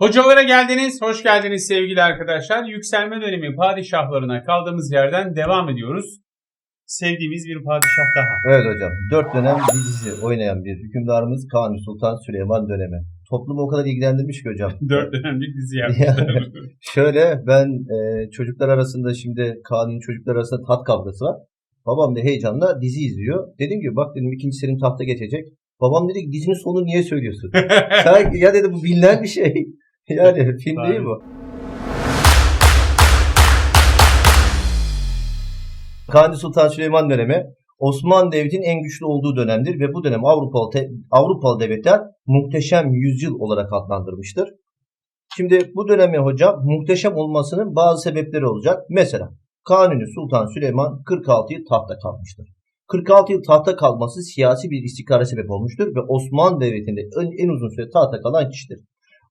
Hocalara geldiniz, hoş geldiniz sevgili arkadaşlar. Yükselme dönemi padişahlarına kaldığımız yerden devam ediyoruz. Sevdiğimiz bir padişah daha. Evet hocam. Dört dönem dizisi oynayan bir hükümdarımız Kanuni Sultan Süleyman dönemi. Toplumu o kadar ilgilendirmiş ki hocam. Dört dönemlik dizi yapmışlar. Şöyle ben e, çocuklar arasında şimdi Kanuni çocuklar arasında tat kavgası var. Babam da heyecanla dizi izliyor. Dedim ki bak dedim ikinci serim tahta geçecek. Babam dedi ki dizinin sonunu niye söylüyorsun? Sen, ya dedi bu bilinen bir şey. Yani film değil bu. Kanuni Sultan Süleyman dönemi Osmanlı Devleti'nin en güçlü olduğu dönemdir ve bu dönem Avrupalı, te- Avrupalı devletler muhteşem yüzyıl olarak adlandırmıştır. Şimdi bu dönemi hocam muhteşem olmasının bazı sebepleri olacak. Mesela Kanuni Sultan Süleyman 46 yıl tahta kalmıştır. 46 yıl tahta kalması siyasi bir istikrara sebep olmuştur ve Osmanlı Devleti'nde en, en uzun süre tahta kalan kişidir.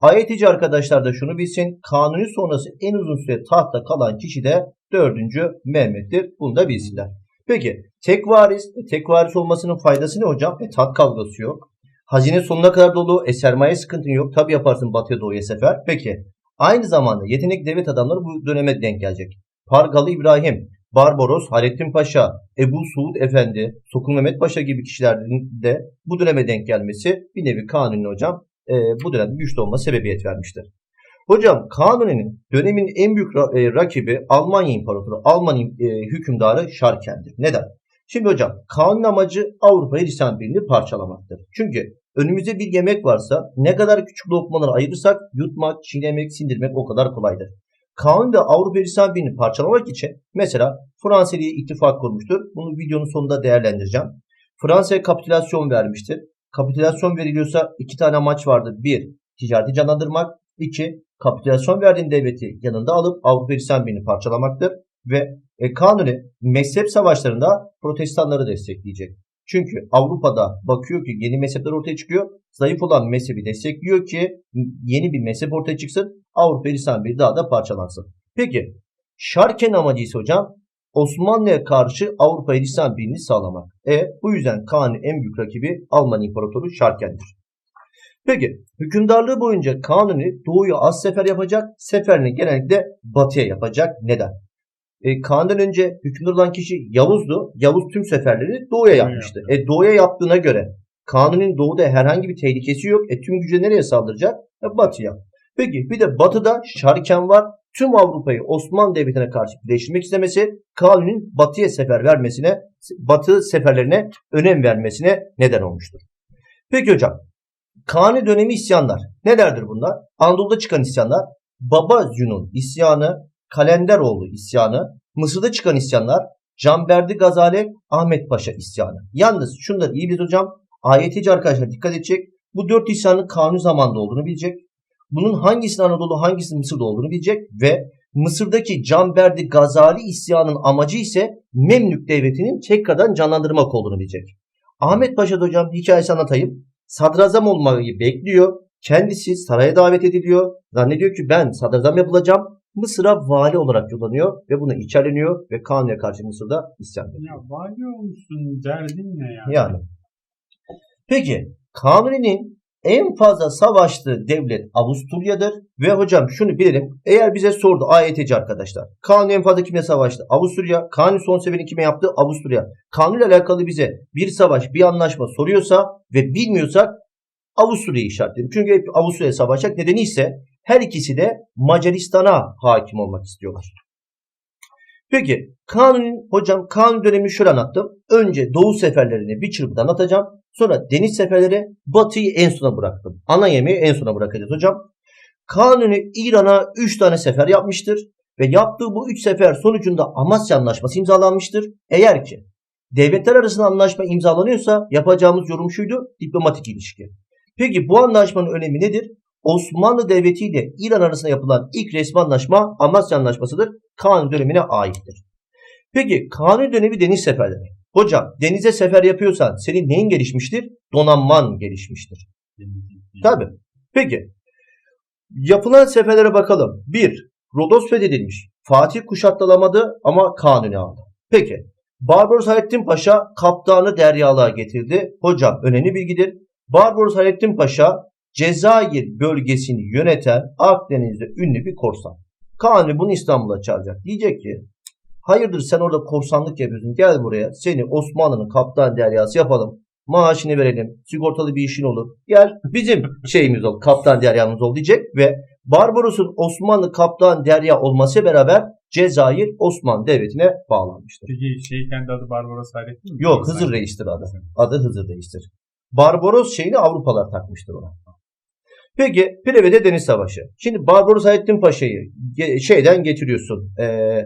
Ayetici arkadaşlar da şunu bilsin. Kanuni sonrası en uzun süre tahta kalan kişi de 4. Mehmet'tir. Bunu da bilsinler. Peki tek varis, e, tek varis olmasının faydası ne hocam? E tat kavgası yok. Hazine sonuna kadar dolu, e, sermaye sıkıntın yok. Tabi yaparsın batıya doğuya sefer. Peki aynı zamanda yetenekli devlet adamları bu döneme denk gelecek. Pargalı İbrahim, Barbaros, Hayrettin Paşa, Ebu Suud Efendi, Sokul Mehmet Paşa gibi kişilerin de bu döneme denk gelmesi bir nevi kanuni hocam e, bu dönemde güçlü olma sebebiyet vermiştir. Hocam Kanuni'nin dönemin en büyük ra- e, rakibi Almanya İmparatoru, Alman e, hükümdarı Şarken'dir. Neden? Şimdi hocam Kanun amacı Avrupa Hristiyan Birliği'ni parçalamaktır. Çünkü önümüzde bir yemek varsa ne kadar küçük lokmaları ayırırsak yutmak, çiğnemek, sindirmek o kadar kolaydır. Kanun da Avrupa Hristiyan Birliği'ni parçalamak için mesela Fransa ile ittifak kurmuştur. Bunu videonun sonunda değerlendireceğim. Fransa'ya kapitülasyon vermiştir. Kapitülasyon veriliyorsa iki tane amaç vardır. Bir, ticareti canlandırmak. İki, kapitülasyon verdiğin devleti yanında alıp Avrupa Hristiyan Birliği'ni parçalamaktır. Ve e, Kanuni mezhep savaşlarında protestanları destekleyecek. Çünkü Avrupa'da bakıyor ki yeni mezhepler ortaya çıkıyor. Zayıf olan mezhebi destekliyor ki yeni bir mezhep ortaya çıksın. Avrupa Hristiyan Birliği daha da parçalansın. Peki Şarken amacı ise hocam Osmanlı'ya karşı Avrupa Hristiyan Birliği'ni sağlamak. E bu yüzden Kaan'ın en büyük rakibi Alman İmparatoru Şarken'dir. Peki hükümdarlığı boyunca Kanuni doğuya az sefer yapacak, seferini genellikle batıya yapacak. Neden? E, Kaan'dan önce hükümdar olan kişi Yavuz'du. Yavuz tüm seferleri doğuya yapmıştı. E, doğuya yaptığına göre Kanuni'nin doğuda herhangi bir tehlikesi yok. E, tüm gücü nereye saldıracak? E, batıya. Peki bir de batıda Şarken var. Tüm Avrupa'yı Osmanlı Devleti'ne karşı birleştirmek istemesi Kanuni'nin batıya sefer vermesine, batı seferlerine önem vermesine neden olmuştur. Peki hocam Kanuni dönemi isyanlar. Nelerdir bunlar? Anadolu'da çıkan isyanlar, Baba Zünun isyanı, Kalenderoğlu isyanı, Mısır'da çıkan isyanlar, Canberdi Gazali, Ahmet Paşa isyanı. Yalnız şunları iyi bilin hocam. Ayetici arkadaşlar dikkat edecek. Bu dört isyanın kanuni zamanda olduğunu bilecek. Bunun hangisinin Anadolu hangisinin Mısır'da olduğunu bilecek ve Mısır'daki Canberdi Gazali isyanın amacı ise Memlük Devleti'nin tekrardan canlandırmak olduğunu bilecek. Ahmet Paşa hocam hikayesi anlatayım sadrazam olmayı bekliyor. Kendisi saraya davet ediliyor. Zannediyor ki ben sadrazam yapılacağım. Mısır'a vali olarak yollanıyor ve buna içerleniyor ve Kanuni'ye karşı Mısır'da isyan ediyor. ya vali olmuşsun derdin ne ya? Yani. Peki Kanuni'nin en fazla savaştığı devlet Avusturya'dır ve hocam şunu bilelim. Eğer bize sordu AYT'ci arkadaşlar. Kanuni en fazla kimle savaştı? Avusturya. Kanuni son seferini kime yaptı? Avusturya. Kanuni ile alakalı bize bir savaş, bir anlaşma soruyorsa ve bilmiyorsak Avusturya'yı işaretledim. Çünkü hep Avusturya savaşacak. Nedeni ise her ikisi de Macaristan'a hakim olmak istiyorlar. Peki Kanuni'nin hocam Kanuni dönemini şöyle anlattım. Önce Doğu seferlerini bir çırpıda anlatacağım. Sonra deniz seferleri Batı'yı en sona bıraktım. Ana yemeği en sona bırakacağız hocam. Kanuni İran'a 3 tane sefer yapmıştır. Ve yaptığı bu 3 sefer sonucunda Amasya Anlaşması imzalanmıştır. Eğer ki devletler arasında anlaşma imzalanıyorsa yapacağımız yorum şuydu diplomatik ilişki. Peki bu anlaşmanın önemi nedir? Osmanlı Devleti ile İran arasında yapılan ilk resmi anlaşma Amasya Anlaşması'dır. Kanuni dönemine aittir. Peki Kanuni dönemi deniz seferleri. Hocam denize sefer yapıyorsan senin neyin gelişmiştir? Donanman gelişmiştir. Tabi. Peki. Yapılan seferlere bakalım. 1. Rodos fethedilmiş. Fatih kuşatılamadı ama Kanuni aldı. Peki. Barbaros Hayrettin Paşa kaptanı deryalığa getirdi. Hocam önemli bilgidir. Barbaros Hayrettin Paşa Cezayir bölgesini yöneten Akdeniz'de ünlü bir korsan. Kanuni bunu İstanbul'a çağıracak. Diyecek ki hayırdır sen orada korsanlık yapıyorsun gel buraya seni Osmanlı'nın kaptan deryası yapalım. Maaşını verelim. Sigortalı bir işin olur. Gel bizim şeyimiz ol. Kaptan deryamız ol diyecek ve Barbaros'un Osmanlı kaptan derya olması beraber Cezayir Osmanlı Devleti'ne bağlanmıştır. Peki şey kendi adı Barbaros Hayrettin mi? Yok Hızır Reis'tir adı. Adı Hızır Reis'tir. Barbaros şeyini Avrupalılar takmıştır ona. Peki Plevede Deniz Savaşı. Şimdi Barbaros Hayrettin Paşa'yı şeyden getiriyorsun. Ee,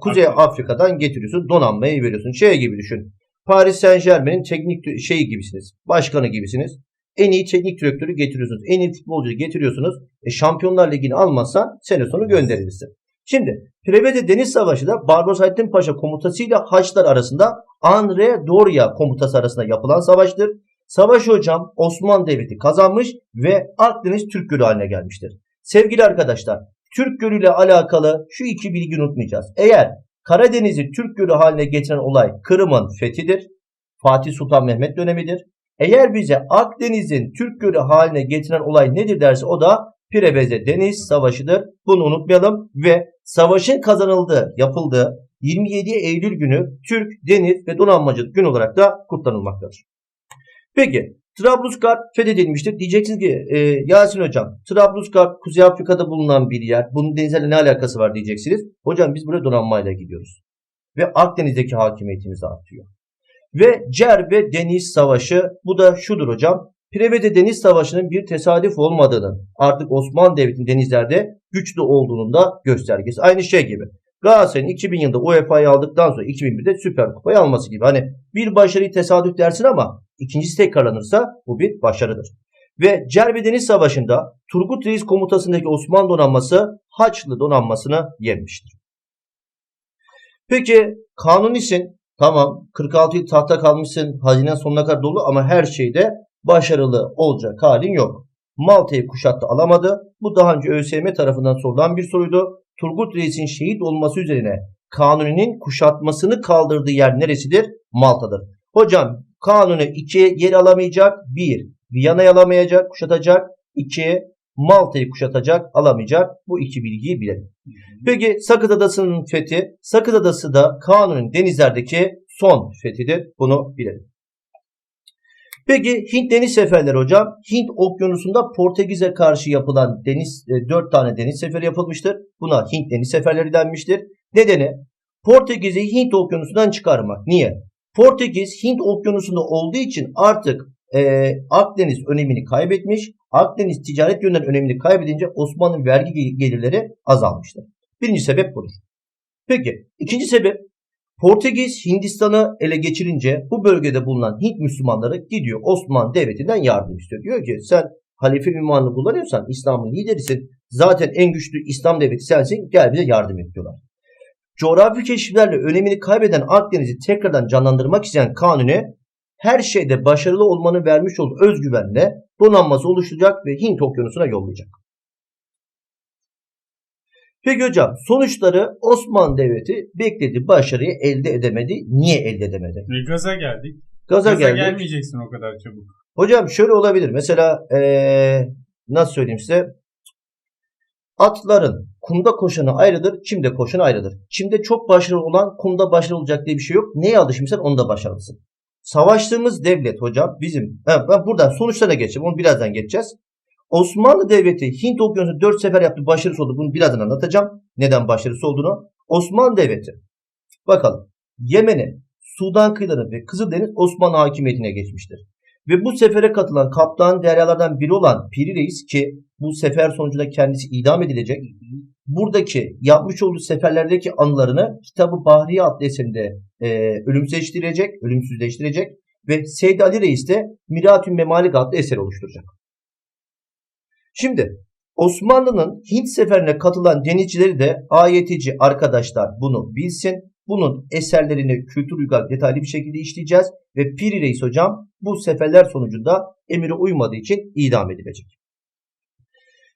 Kuzey Afrika. Afrika'dan getiriyorsun. Donanmayı veriyorsun. Şey gibi düşün. Paris Saint Germain'in teknik şeyi gibisiniz. Başkanı gibisiniz. En iyi teknik direktörü getiriyorsunuz. En iyi futbolcuyu getiriyorsunuz. E, Şampiyonlar Ligi'ni almazsan sene sonu gönderilirsin. Şimdi Plevede Deniz Savaşı da Barbaros Hayrettin Paşa komutasıyla Haçlar arasında Andre Doria komutası arasında yapılan savaştır. Savaş hocam Osmanlı Devleti kazanmış ve Akdeniz Türk Gölü haline gelmiştir. Sevgili arkadaşlar Türk Gölü ile alakalı şu iki bilgi unutmayacağız. Eğer Karadeniz'i Türk Gölü haline getiren olay Kırım'ın fethidir. Fatih Sultan Mehmet dönemidir. Eğer bize Akdeniz'in Türk Gölü haline getiren olay nedir derse o da Pirebeze Deniz Savaşı'dır. Bunu unutmayalım ve savaşın kazanıldığı, yapıldığı 27 Eylül günü Türk Deniz ve Donanmacılık Günü olarak da kutlanılmaktadır. Peki Trablusgarp fethedilmiştir. Diyeceksiniz ki e, Yasin Hocam Trablusgarp Kuzey Afrika'da bulunan bir yer. Bunun denizlerle ne alakası var diyeceksiniz. Hocam biz buraya donanmayla gidiyoruz. Ve Akdeniz'deki hakimiyetimiz artıyor. Ve Cerbe Deniz Savaşı bu da şudur hocam. Prevede Deniz Savaşı'nın bir tesadüf olmadığının artık Osmanlı Devleti'nin denizlerde güçlü olduğunun da göstergesi. Aynı şey gibi. Galatasaray'ın 2000 yılında UEFA'yı aldıktan sonra 2001'de Süper Kupayı alması gibi. Hani bir başarıyı tesadüf dersin ama ikincisi tekrarlanırsa bu bir başarıdır. Ve Cerbe Deniz Savaşı'nda Turgut Reis komutasındaki Osmanlı donanması Haçlı donanmasını yenmiştir. Peki Kanunisin tamam 46 yıl tahta kalmışsın hazinen sonuna kadar dolu ama her şeyde başarılı olacak halin yok. Malta'yı kuşattı alamadı. Bu daha önce ÖSYM tarafından sorulan bir soruydu. Turgut Reis'in şehit olması üzerine Kanuni'nin kuşatmasını kaldırdığı yer neresidir? Malta'dır. Hocam Kanuni 2 yer alamayacak. 1. Viyana'yı alamayacak, kuşatacak. 2. Malta'yı kuşatacak, alamayacak. Bu iki bilgiyi bilelim. Peki Sakız Adası'nın fethi. Sakız Adası da Kanuni'nin denizlerdeki son fethidir. Bunu bilelim. Peki Hint deniz seferleri hocam. Hint okyanusunda Portekiz'e karşı yapılan deniz e, 4 tane deniz seferi yapılmıştır. Buna Hint deniz seferleri denmiştir. Nedeni Portekiz'i Hint okyanusundan çıkarmak. Niye? Portekiz Hint okyanusunda olduğu için artık e, Akdeniz önemini kaybetmiş. Akdeniz ticaret yönünden önemini kaybedince Osmanlı vergi gelirleri azalmıştır. Birinci sebep budur. Peki ikinci sebep Portekiz Hindistan'ı ele geçirince bu bölgede bulunan Hint Müslümanları gidiyor Osmanlı Devleti'nden yardım istiyor. Diyor ki sen halife ünvanını kullanıyorsan İslam'ın liderisin. Zaten en güçlü İslam devleti sensin. Gel bize yardım et diyorlar. Coğrafi keşiflerle önemini kaybeden Akdeniz'i tekrardan canlandırmak isteyen Kanuni her şeyde başarılı olmanın vermiş olduğu özgüvenle donanması oluşturacak ve Hint okyanusuna yollayacak. Peki hocam sonuçları Osmanlı Devleti beklediği başarıyı elde edemedi. Niye elde edemedi? Ve gaza geldik. Gaza, Gaza geldi. gelmeyeceksin o kadar çabuk. Hocam şöyle olabilir. Mesela ee, nasıl söyleyeyim size? Atların kumda koşanı ayrıdır, çimde koşanı ayrıdır. Çimde çok başarılı olan kumda başarılı olacak diye bir şey yok. Neye alışmışsan onda başarılısın. Savaştığımız devlet hocam bizim, he, ben buradan sonuçlarına geçeceğim. Onu birazdan geçeceğiz. Osmanlı Devleti Hint Okyanusu'nu 4 sefer yaptı, başarısı oldu. Bunu birazdan anlatacağım. Neden başarısı olduğunu. Osmanlı Devleti. Bakalım. Yemen'e, Sudan kıyıları ve Kızıldeniz Osmanlı hakimiyetine geçmiştir. Ve bu sefere katılan kaptan deryalardan biri olan Piri Reis ki bu sefer sonucunda kendisi idam edilecek. Buradaki yapmış olduğu seferlerdeki anılarını kitabı Bahriye adlı eserinde e, ölümsüzleştirecek, ölümsüzleştirecek ve Seyyid Ali Reis de Miratün Memalik adlı eser oluşturacak. Şimdi Osmanlı'nın Hint seferine katılan denizcileri de ayetici arkadaşlar bunu bilsin. Bunun eserlerini kültür uygar detaylı bir şekilde işleyeceğiz. Ve Piri Reis hocam bu seferler sonucunda emire uymadığı için idam edilecek.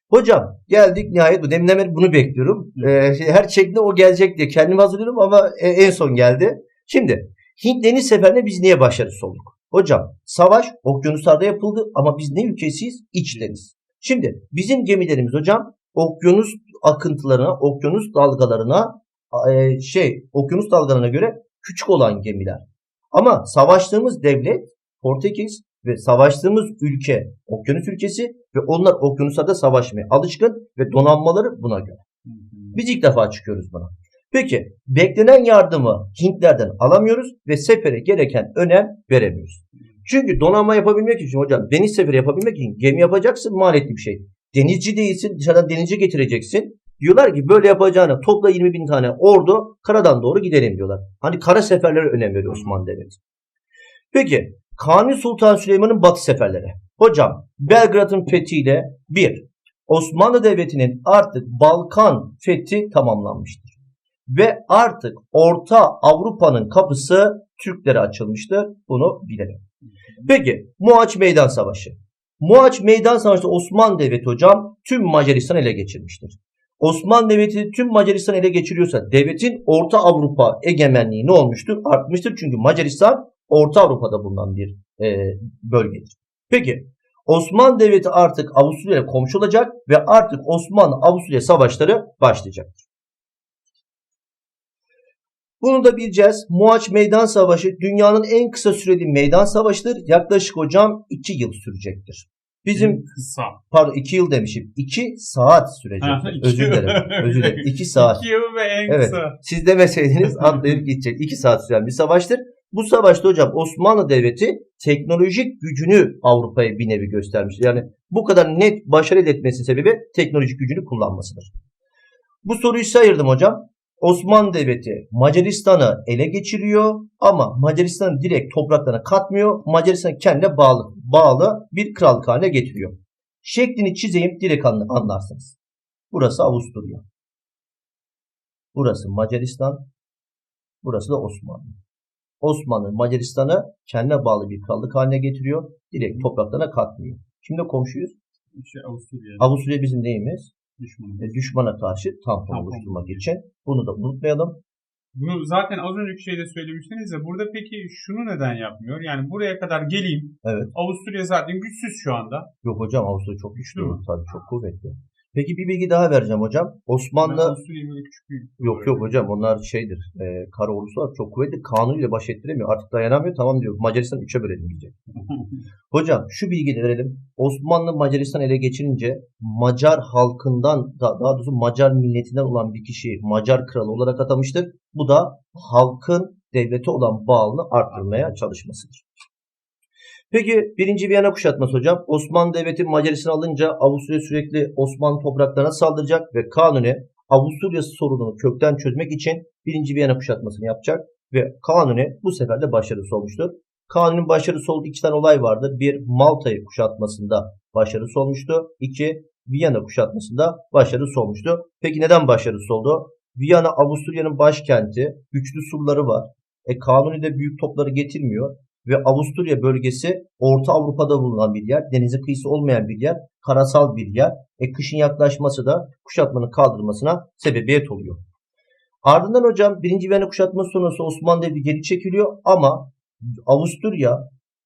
Hocam geldik nihayet bu deminden beri bunu bekliyorum. Ee, her şekilde o gelecek diye kendimi hazırlıyorum ama e, en son geldi. Şimdi Hint deniz seferine biz niye başarısız olduk? Hocam savaş okyanuslarda yapıldı ama biz ne ülkesiyiz? İç deniz. Şimdi bizim gemilerimiz hocam okyanus akıntılarına, okyanus dalgalarına e, şey okyanus dalgalarına göre küçük olan gemiler. Ama savaştığımız devlet Portekiz ve savaştığımız ülke okyanus ülkesi ve onlar okyanuslarda savaşmaya alışkın ve donanmaları buna göre. Biz ilk defa çıkıyoruz buna. Peki beklenen yardımı Hintlerden alamıyoruz ve sefere gereken önem veremiyoruz. Çünkü donanma yapabilmek için hocam deniz seferi yapabilmek için gemi yapacaksın maliyetli bir şey. Denizci değilsin dışarıdan denizci getireceksin. Diyorlar ki böyle yapacağına topla 20 bin tane ordu karadan doğru gidelim diyorlar. Hani kara seferlere önem veriyor Osmanlı Devleti. Peki Kanuni Sultan Süleyman'ın batı seferleri. Hocam Belgrad'ın fethiyle bir Osmanlı Devleti'nin artık Balkan fethi tamamlanmıştır. Ve artık Orta Avrupa'nın kapısı Türklere açılmıştır. Bunu bilelim. Peki Muaç Meydan Savaşı. Muaç Meydan Savaşı'nda Osmanlı Devleti hocam tüm Macaristan ele geçirmiştir. Osmanlı Devleti tüm Macaristan ele geçiriyorsa devletin Orta Avrupa egemenliği ne olmuştur? Artmıştır. Çünkü Macaristan Orta Avrupa'da bulunan bir e, bölgedir. Peki Osmanlı Devleti artık Avusturya ile komşu olacak ve artık Osmanlı-Avusturya savaşları başlayacaktır. Bunu da bileceğiz. Muaç Meydan Savaşı dünyanın en kısa süreli meydan savaşıdır. Yaklaşık hocam 2 yıl sürecektir. Bizim kısa. pardon 2 yıl demişim. 2 saat iki Özür dilerim. Özür dilerim. 2 saat. İki yıl ve en Evet. kısa. Siz demeseydiniz atlayıp gidecek. 2 saat süren bir savaştır. Bu savaşta hocam Osmanlı Devleti teknolojik gücünü Avrupa'ya bir nevi göstermiştir. Yani bu kadar net başarı elde etmesinin sebebi teknolojik gücünü kullanmasıdır. Bu soruyu size ayırdım hocam. Osmanlı Devleti Macaristan'ı ele geçiriyor ama Macaristan'ı direkt topraklarına katmıyor. Macaristan kendine bağlı, bağlı bir krallık haline getiriyor. Şeklini çizeyim direkt anla- anlarsınız. Burası Avusturya. Burası Macaristan. Burası da Osmanlı. Osmanlı Macaristan'ı kendine bağlı bir krallık haline getiriyor. Direkt topraklarına katmıyor. Şimdi komşuyuz. Şey, Avusturya. Avusturya bizim neyimiz? Düşmanı. E, düşmana karşı tampon Tampon. oluşturmak için. Bunu da unutmayalım. Bunu zaten az önceki şeyde söylemiştiniz ya burada peki şunu neden yapmıyor? Yani buraya kadar geleyim. Evet. Avusturya zaten güçsüz şu anda. Yok hocam Avusturya çok güçlü. Tabii çok kuvvetli. Peki bir bilgi daha vereceğim hocam. Osmanlı yok yok hocam onlar şeydir. E, kara ordusu çok kuvvetli. Kanunuyla baş ettiremiyor. Artık dayanamıyor. Tamam diyor. Macaristan üçe bölelim diyecek. Hocam şu bilgiyi de verelim. Osmanlı Macaristan ele geçirince Macar halkından da- daha doğrusu Macar milletinden olan bir kişiyi Macar kralı olarak atamıştır. Bu da halkın devlete olan bağlılığını arttırmaya çalışmasıdır. Peki birinci Viyana kuşatması hocam. Osmanlı Devleti Macaristan'ı alınca Avusturya sürekli Osmanlı topraklarına saldıracak ve Kanuni Avusturya sorununu kökten çözmek için birinci Viyana kuşatmasını yapacak ve Kanuni bu sefer de başarısı olmuştur. Kanun'un başarısı olduğu iki tane olay vardı. Bir Malta'yı kuşatmasında başarısı olmuştu. İki Viyana kuşatmasında başarısı olmuştu. Peki neden başarısı oldu? Viyana Avusturya'nın başkenti. Güçlü surları var. E, Kanuni de büyük topları getirmiyor. Ve Avusturya bölgesi Orta Avrupa'da bulunan bir yer. Denize kıyısı olmayan bir yer. Karasal bir yer. E, kışın yaklaşması da kuşatmanın kaldırılmasına sebebiyet oluyor. Ardından hocam 1. Viyana kuşatması sonrası Osmanlı Devleti geri çekiliyor ama Avusturya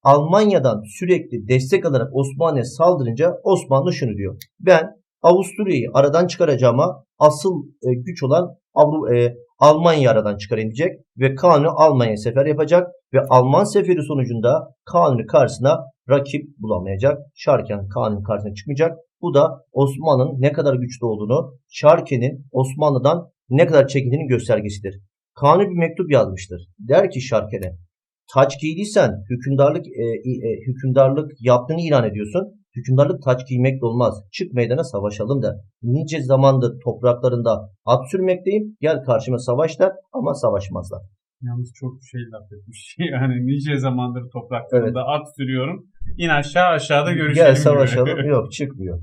Almanya'dan sürekli destek alarak Osmanlı'ya saldırınca Osmanlı şunu diyor. Ben Avusturya'yı aradan çıkaracağıma asıl e, güç olan Avru e, Almanya'yı aradan çıkarayım diyecek ve Kanuni Almanya'ya sefer yapacak ve Alman seferi sonucunda Kanuni karşısına rakip bulamayacak. Şarken Kanuni karşısına çıkmayacak. Bu da Osmanlı'nın ne kadar güçlü olduğunu, Şarken'in Osmanlı'dan ne kadar çekindiğinin göstergesidir. Kanuni bir mektup yazmıştır. Der ki Şarken'e taç giydiysen hükümdarlık e, e, hükümdarlık yaptığını ilan ediyorsun. Hükümdarlık taç giymekle olmaz. Çık meydana savaşalım der. Nice zamandır topraklarında at sürmekteyim. Gel karşıma savaş der ama savaşmazlar. Yalnız çok şey laf etmiş. Yani nice zamandır topraklarında at sürüyorum. İn aşağı aşağıda görüşelim. Gel gibi. savaşalım. Yok çıkmıyor.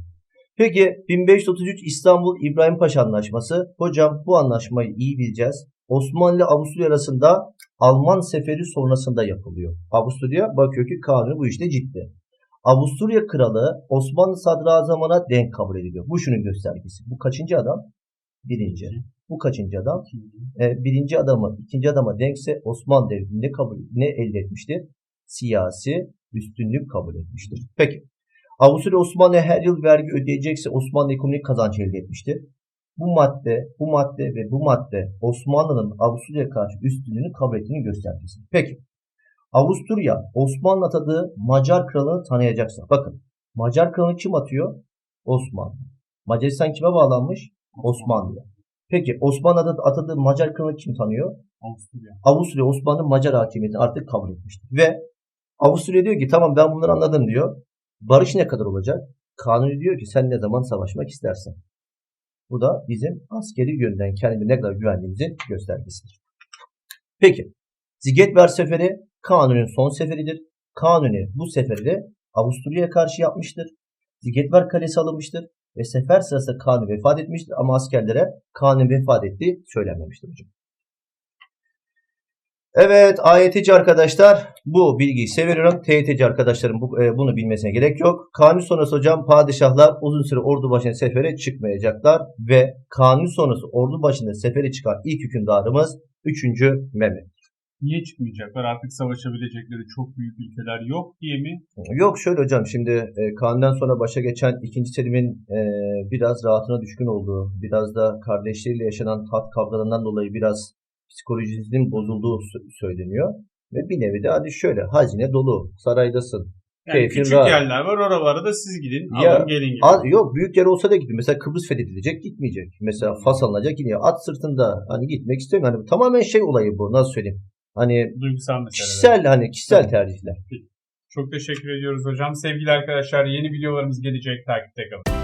Peki 1533 İstanbul İbrahim Paşa Anlaşması. Hocam bu anlaşmayı iyi bileceğiz. Osmanlı Avusturya arasında Alman seferi sonrasında yapılıyor. Avusturya bakıyor ki kanuni bu işte ciddi. Avusturya kralı Osmanlı sadrazamına denk kabul ediliyor. Bu şunun göstergesi. Bu kaçıncı adam? Birinci. Bu kaçıncı adam? E, birinci adamı ikinci adama denkse Osmanlı Devleti ne kabul ne elde etmiştir? siyasi üstünlük kabul etmiştir. Peki. Avusturya Osmanlı her yıl vergi ödeyecekse Osmanlı ekonomik kazanç elde etmiştir. Bu madde, bu madde ve bu madde Osmanlı'nın Avusturya'ya karşı üstünlüğünü kabul ettiğini göstergesidir. Peki. Avusturya Osmanlı atadığı Macar kralını tanıyacaksa. Bakın Macar kralını kim atıyor? Osmanlı. Macaristan kime bağlanmış? Osmanlı'ya. Peki Osmanlı atadığı, Macar kralını kim tanıyor? Avusturya. Avusturya Osmanlı Macar hakimiyetini artık kabul etmiştir. Ve Avusturya diyor ki tamam ben bunları anladım diyor. Barış ne kadar olacak? Kanuni diyor ki sen ne zaman savaşmak istersen. Bu da bizim askeri yönden kendimize ne kadar güvendiğimizin göstergesidir. Peki. Zigetver seferi Kanuni'nin son seferidir. Kanuni bu seferi de Avusturya'ya karşı yapmıştır. Zigetver kalesi alınmıştır. Ve sefer sırasında Kanuni vefat etmiştir ama askerlere Kanuni vefat ettiği söylenmemiştir hocam. Evet AYT'ci arkadaşlar bu bilgiyi seviyorum. TYT'ci arkadaşlarım bu, e, bunu bilmesine gerek yok. Kanuni sonrası hocam padişahlar uzun süre ordu başına sefere çıkmayacaklar ve kanuni sonrası ordu başında sefere çıkan ilk hükümdarımız 3. Mehmet. Niye çıkmayacaklar? Artık savaşabilecekleri çok büyük ülkeler yok diye mi? Yok şöyle hocam şimdi e, Kanuni'den sonra başa geçen 2. Selim'in e, biraz rahatına düşkün olduğu, biraz da kardeşleriyle yaşanan tat kavgalarından dolayı biraz psikolojisinin bozulduğu sö- söyleniyor. Ve bir nevi de hadi şöyle hazine dolu, saraydasın. Yani Keyfin küçük rahat. yerler var oralara da siz gidin. Ya, alın gelin gibi. Az, yok büyük yer olsa da gidiyor. Mesela Kıbrıs fethedilecek gitmeyecek. Mesela Fas alınacak gidiyor. At sırtında hani gitmek istemiyor. Hani tamamen şey olayı bu nasıl söyleyeyim. Hani Duygusal meseleler. kişisel hani kişisel tercihler. Çok teşekkür ediyoruz hocam. Sevgili arkadaşlar yeni videolarımız gelecek. Takipte kalın.